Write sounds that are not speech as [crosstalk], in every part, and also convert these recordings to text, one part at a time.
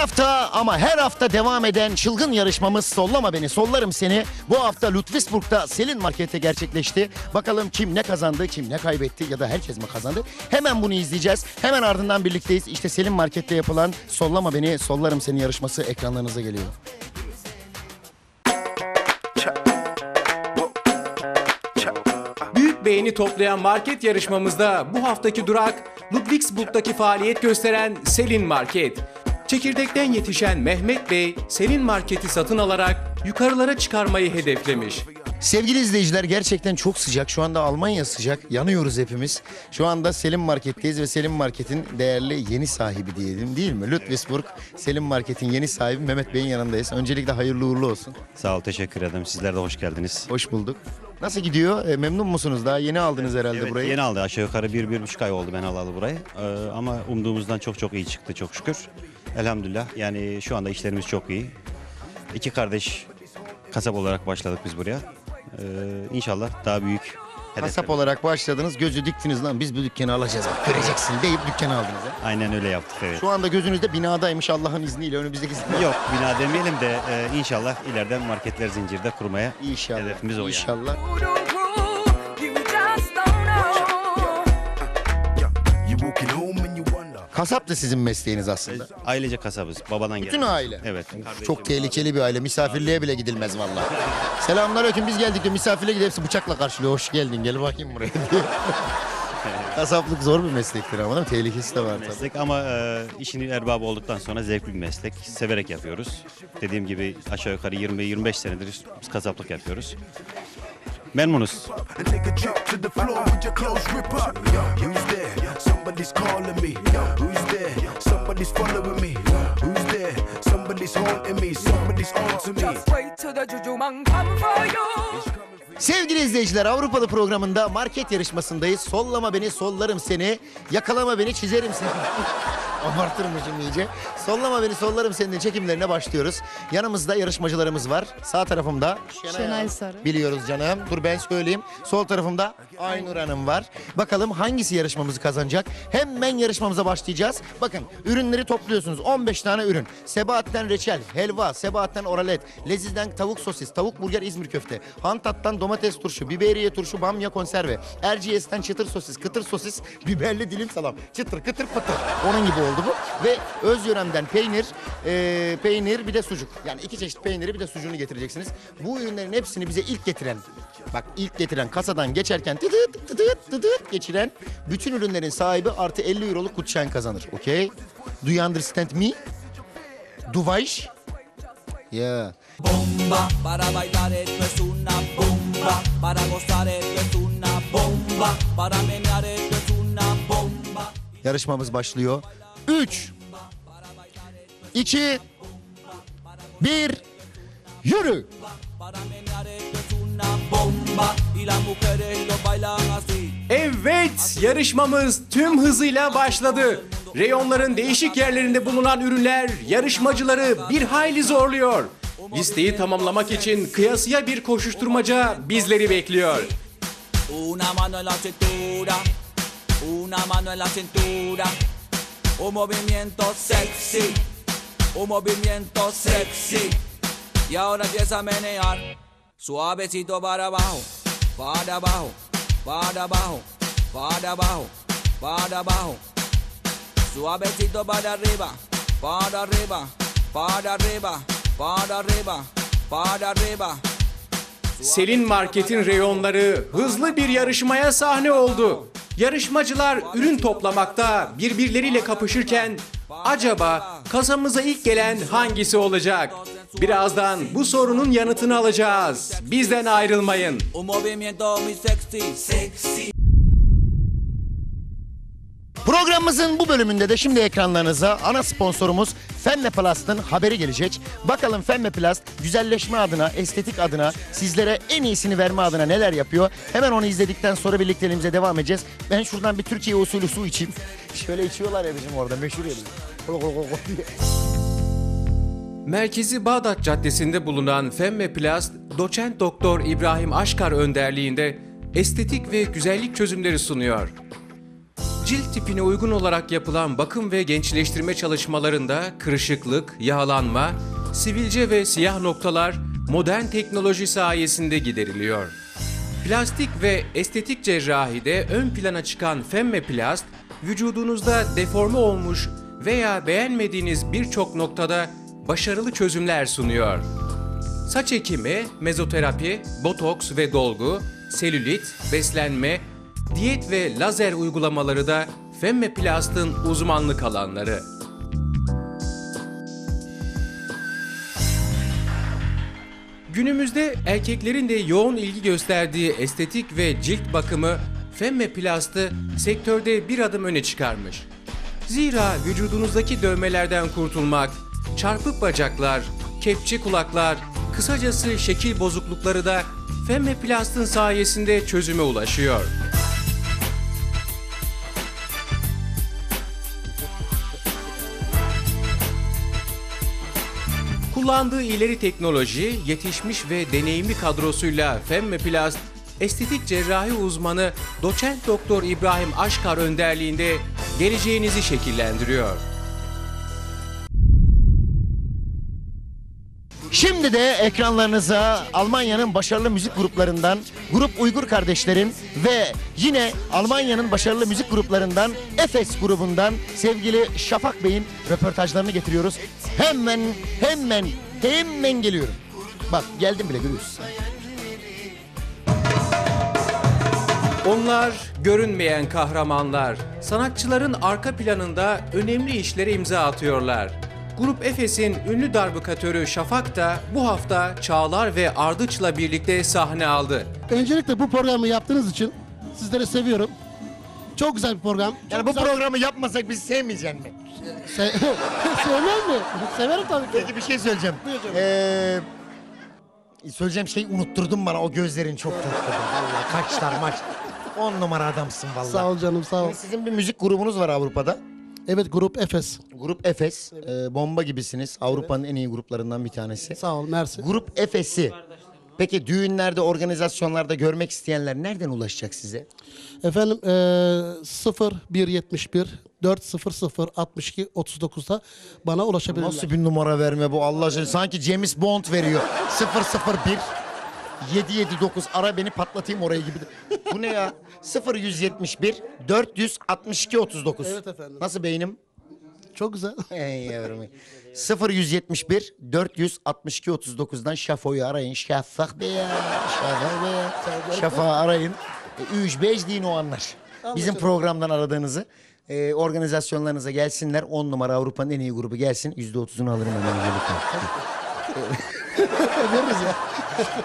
hafta ama her hafta devam eden çılgın yarışmamız Sollama Beni Sollarım Seni bu hafta Ludwigsburg'da Selin Market'te gerçekleşti. Bakalım kim ne kazandı, kim ne kaybetti ya da herkes mi kazandı? Hemen bunu izleyeceğiz. Hemen ardından birlikteyiz. İşte Selin Market'te yapılan Sollama Beni Sollarım Seni yarışması ekranlarınıza geliyor. Büyük beğeni toplayan market yarışmamızda bu haftaki durak Ludwigsburg'daki faaliyet gösteren Selin Market. Çekirdekten yetişen Mehmet Bey, Selin Market'i satın alarak yukarılara çıkarmayı hedeflemiş. Sevgili izleyiciler gerçekten çok sıcak. Şu anda Almanya sıcak. Yanıyoruz hepimiz. Şu anda Selim Market'teyiz ve Selim Market'in değerli yeni sahibi diyelim değil mi? Ludwigsburg Selim Market'in yeni sahibi Mehmet Bey'in yanındayız. Öncelikle hayırlı uğurlu olsun. Sağ ol, teşekkür ederim. Sizler de hoş geldiniz. Hoş bulduk. Nasıl gidiyor? E, memnun musunuz? Daha yeni aldınız herhalde Evet, burayı. yeni aldı. Aşağı yukarı bir, bir buçuk ay oldu ben alalı burayı. Ee, ama umduğumuzdan çok çok iyi çıktı çok şükür. Elhamdülillah. Yani şu anda işlerimiz çok iyi. İki kardeş kasap olarak başladık biz buraya. Ee, inşallah daha büyük Kasap hedefler- olarak başladınız. Gözü diktiniz lan biz bu dükkanı alacağız. Bak, göreceksin deyip dükkanı aldınız. ha. Aynen öyle yaptık. Evet. Şu anda gözünüzde binadaymış Allah'ın izniyle önümüzdeki Yok bina demeyelim de e, inşallah ileride marketler zincirde kurmaya İnşallah. hedefimiz o yani. İnşallah. Kasap da sizin mesleğiniz aslında. Ailece kasabız. Babadan Bütün geldi. aile. Evet. Çok tehlikeli bir aile. Misafirliğe bile gidilmez vallahi. [laughs] Selamünaleyküm biz geldik de misafirliğe gidip hepsi bıçakla karşılıyor. Hoş geldin gel bakayım buraya diye. [laughs] Kasaplık zor bir meslektir ama değil mi? Tehlikesi de var tabii. meslek ama e, işin erbabı olduktan sonra zevkli bir meslek. Severek yapıyoruz. Dediğim gibi aşağı yukarı 20-25 senedir biz kasaplık yapıyoruz. Memnunuz. And take a trip to the floor with your clothes rip up. Who's there? Somebody's calling me. Sevgili izleyiciler Avrupalı programında market yarışmasındayız. Sollama beni sollarım seni. Yakalama beni çizerim seni. [laughs] Abartırmışım iyice. Sollama beni sollarım senin çekimlerine başlıyoruz. Yanımızda yarışmacılarımız var. Sağ tarafımda Şenay Sarı. Biliyoruz canım. Dur ben söyleyeyim. Sol tarafımda Aynur Hanım var. Bakalım hangisi yarışmamızı kazanacak? Hemen yarışmamıza başlayacağız. Bakın ürünleri topluyorsunuz. 15 tane ürün. Sebahat'ten reçel, helva, Sebahat'ten oralet, Leziz'den tavuk sosis, tavuk burger İzmir köfte, Hantat'tan domates turşu, biberiye turşu, bamya konserve, Erciyes'ten çıtır sosis, kıtır sosis, biberli dilim salam. Çıtır kıtır pıtır. Onun gibi oldu bu. Ve öz yöremden peynir, e, peynir bir de sucuk. Yani iki çeşit peyniri bir de sucuğunu getireceksiniz. Bu ürünlerin hepsini bize ilk getiren, bak ilk getiren kasadan geçerken tıdıt tıdıt tıdıt geçiren bütün ürünlerin sahibi artı 50 euroluk kutşen kazanır. Okey? Do you understand me? Du weißt? Yeah. bomba, para bailar esto es una bomba, para gozar esto es una bomba, para menear esto es una bomba. Yarışmamız başlıyor. 3 2 1 Yürü. Evet, yarışmamız tüm hızıyla başladı. Reyonların değişik yerlerinde bulunan ürünler yarışmacıları bir hayli zorluyor. Listeyi tamamlamak için kıyasıya bir koşuşturmaca bizleri bekliyor. Una mano en la cintura, una mano en la cintura, un movimiento sexy, un movimiento sexy. Y ahora empieza a menear, suavecito para abajo, para abajo, para abajo, para abajo, para abajo. Suavecito para arriba, para arriba, para arriba, para arriba, para arriba. Selin Market'in reyonları hızlı bir yarışmaya sahne oldu. Yarışmacılar ürün toplamakta birbirleriyle kapışırken acaba kasamıza ilk gelen hangisi olacak? Birazdan bu sorunun yanıtını alacağız. Bizden ayrılmayın. Programımızın bu bölümünde de şimdi ekranlarınıza ana sponsorumuz Femme Plast'ın haberi gelecek. Bakalım Femme Plast güzelleşme adına, estetik adına, sizlere en iyisini verme adına neler yapıyor? Hemen onu izledikten sonra birlikteliğimize devam edeceğiz. Ben şuradan bir Türkiye usulü su içeyim. [laughs] Şöyle içiyorlar ya bizim orada meşhur ya. Merkezi Bağdat Caddesi'nde bulunan Femme Plast, doçent doktor İbrahim Aşkar önderliğinde estetik ve güzellik çözümleri sunuyor. Cilt tipine uygun olarak yapılan bakım ve gençleştirme çalışmalarında kırışıklık, yağlanma, sivilce ve siyah noktalar modern teknoloji sayesinde gideriliyor. Plastik ve estetik cerrahide ön plana çıkan Femmeplast, vücudunuzda deforme olmuş veya beğenmediğiniz birçok noktada başarılı çözümler sunuyor. Saç ekimi, mezoterapi, botoks ve dolgu, selülit, beslenme, diyet ve lazer uygulamaları da Femmeplast'ın uzmanlık alanları. Günümüzde erkeklerin de yoğun ilgi gösterdiği estetik ve cilt bakımı Femmeplast'ı sektörde bir adım öne çıkarmış. Zira vücudunuzdaki dövmelerden kurtulmak, çarpık bacaklar, kepçe kulaklar, kısacası şekil bozuklukları da Femmeplast'ın sayesinde çözüme ulaşıyor. Kullandığı ileri teknoloji, yetişmiş ve deneyimli kadrosuyla Femmeplast, estetik cerrahi uzmanı doçent doktor İbrahim Aşkar önderliğinde geleceğinizi şekillendiriyor. Şimdi de ekranlarınıza Almanya'nın başarılı müzik gruplarından Grup Uygur Kardeşlerin ve yine Almanya'nın başarılı müzik gruplarından Efes grubundan sevgili Şafak Bey'in röportajlarını getiriyoruz. Hemen hemen hemen geliyorum. Bak geldim bile görüyorsun. Onlar görünmeyen kahramanlar. Sanatçıların arka planında önemli işlere imza atıyorlar. Grup Efes'in ünlü darbukatörü Şafak da bu hafta Çağlar ve Ardıç'la birlikte sahne aldı. Öncelikle bu programı yaptığınız için sizleri seviyorum. Çok güzel bir program. Çok Yani bu güzel- programı yapmasak biz sevmeyecek mi? Se [laughs] Sevmez mi? Severim tabii ki. Peki bir şey söyleyeceğim. Buyur canım. Ee, söyleyeceğim şey unutturdun bana o gözlerin çok tuttu. Valla kaçlar maç. On numara adamsın valla. Sağ ol canım sağ ol. Sizin bir müzik grubunuz var Avrupa'da. Evet grup Efes. Grup Efes. Ee, bomba gibisiniz. Avrupa'nın en iyi gruplarından bir tanesi. Sağ ol mersi. Grup Efes'i. Peki düğünlerde, organizasyonlarda görmek isteyenler nereden ulaşacak size? Efendim eee 0171 400 62 39'da bana ulaşabilirler. Nasıl bir numara verme bu Allah aşkına? Sanki James Bond veriyor. 001 779 ara beni patlatayım orayı gibi. Bu ne ya? 0171 462 39. Evet efendim. Nasıl beynim? Çok güzel. Ey yavrum. 0171 462 39'dan Şafo'yu arayın. Şafak be ya. Şafak be ya. Şafak'ı arayın. 3 5 deyin o anlar. Bizim programdan aradığınızı. e, organizasyonlarınıza gelsinler. 10 numara Avrupa'nın en iyi grubu gelsin. %30'unu alırım hemen. [laughs] Veririz ya.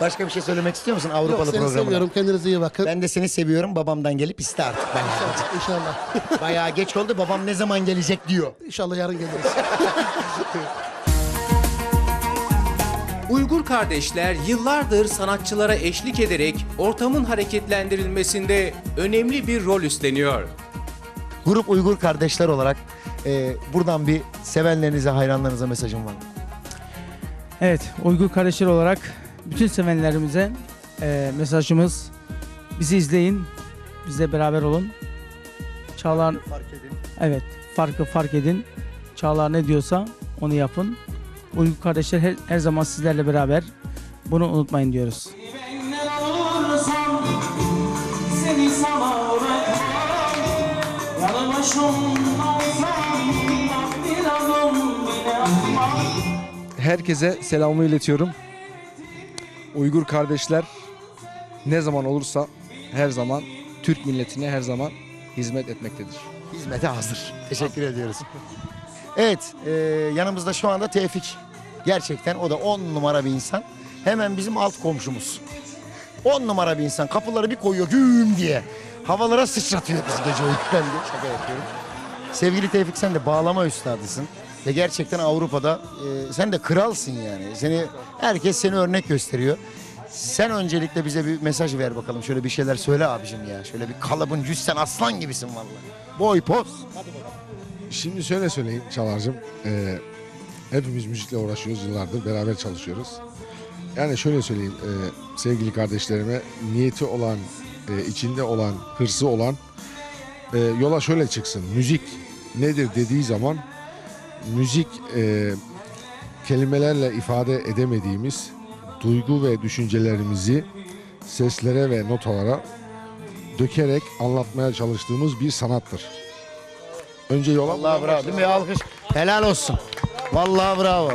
Başka bir şey söylemek istiyor musun Avrupalı Yok, seni programına? seviyorum. Kendinize iyi bakın. Ben de seni seviyorum. Babamdan gelip iste artık. Bayağı, İnşallah. [laughs] bayağı geç oldu. Babam ne zaman gelecek diyor. İnşallah yarın geliriz. [laughs] Uygur kardeşler yıllardır sanatçılara eşlik ederek ortamın hareketlendirilmesinde önemli bir rol üstleniyor. Grup Uygur kardeşler olarak e, buradan bir sevenlerinize, hayranlarınıza mesajım var. Evet, Uygur kardeşler olarak bütün sevenlerimize e, mesajımız bizi izleyin, bizle beraber olun. Çağlar Evet, farkı fark edin. Çağlar ne diyorsa onu yapın. Uygur kardeşler her, her zaman sizlerle beraber. Bunu unutmayın diyoruz. Herkese selamımı iletiyorum. Uygur kardeşler ne zaman olursa her zaman Türk milletine her zaman hizmet etmektedir. Hizmete hazır. Teşekkür ediyoruz. Evet, e, yanımızda şu anda Tevfik. Gerçekten o da 10 numara bir insan. Hemen bizim alt komşumuz. 10 numara bir insan. Kapıları bir koyuyor güm diye. Havalara sıçratıyor bizi gece uyurken diye. Şaka yapıyorum. Sevgili Tevfik sen de bağlama üstadısın. Ve gerçekten Avrupa'da e, sen de kralsın yani. Seni herkes seni örnek gösteriyor. Sen öncelikle bize bir mesaj ver bakalım. Şöyle bir şeyler söyle abicim ya. Şöyle bir kalıbın cüssen aslan gibisin vallahi. Boy poz. Şimdi şöyle söyleyeyim Çalar'cığım. Ee, hepimiz müzikle uğraşıyoruz yıllardır. Beraber çalışıyoruz. Yani şöyle söyleyeyim. e, sevgili kardeşlerime niyeti olan, e, içinde olan, hırsı olan e, yola şöyle çıksın. Müzik nedir dediği zaman müzik e, kelimelerle ifade edemediğimiz duygu ve düşüncelerimizi seslere ve notalara dökerek anlatmaya çalıştığımız bir sanattır. Önce yola Vallahi bravo değil? Alkış. Helal olsun. Vallahi bravo.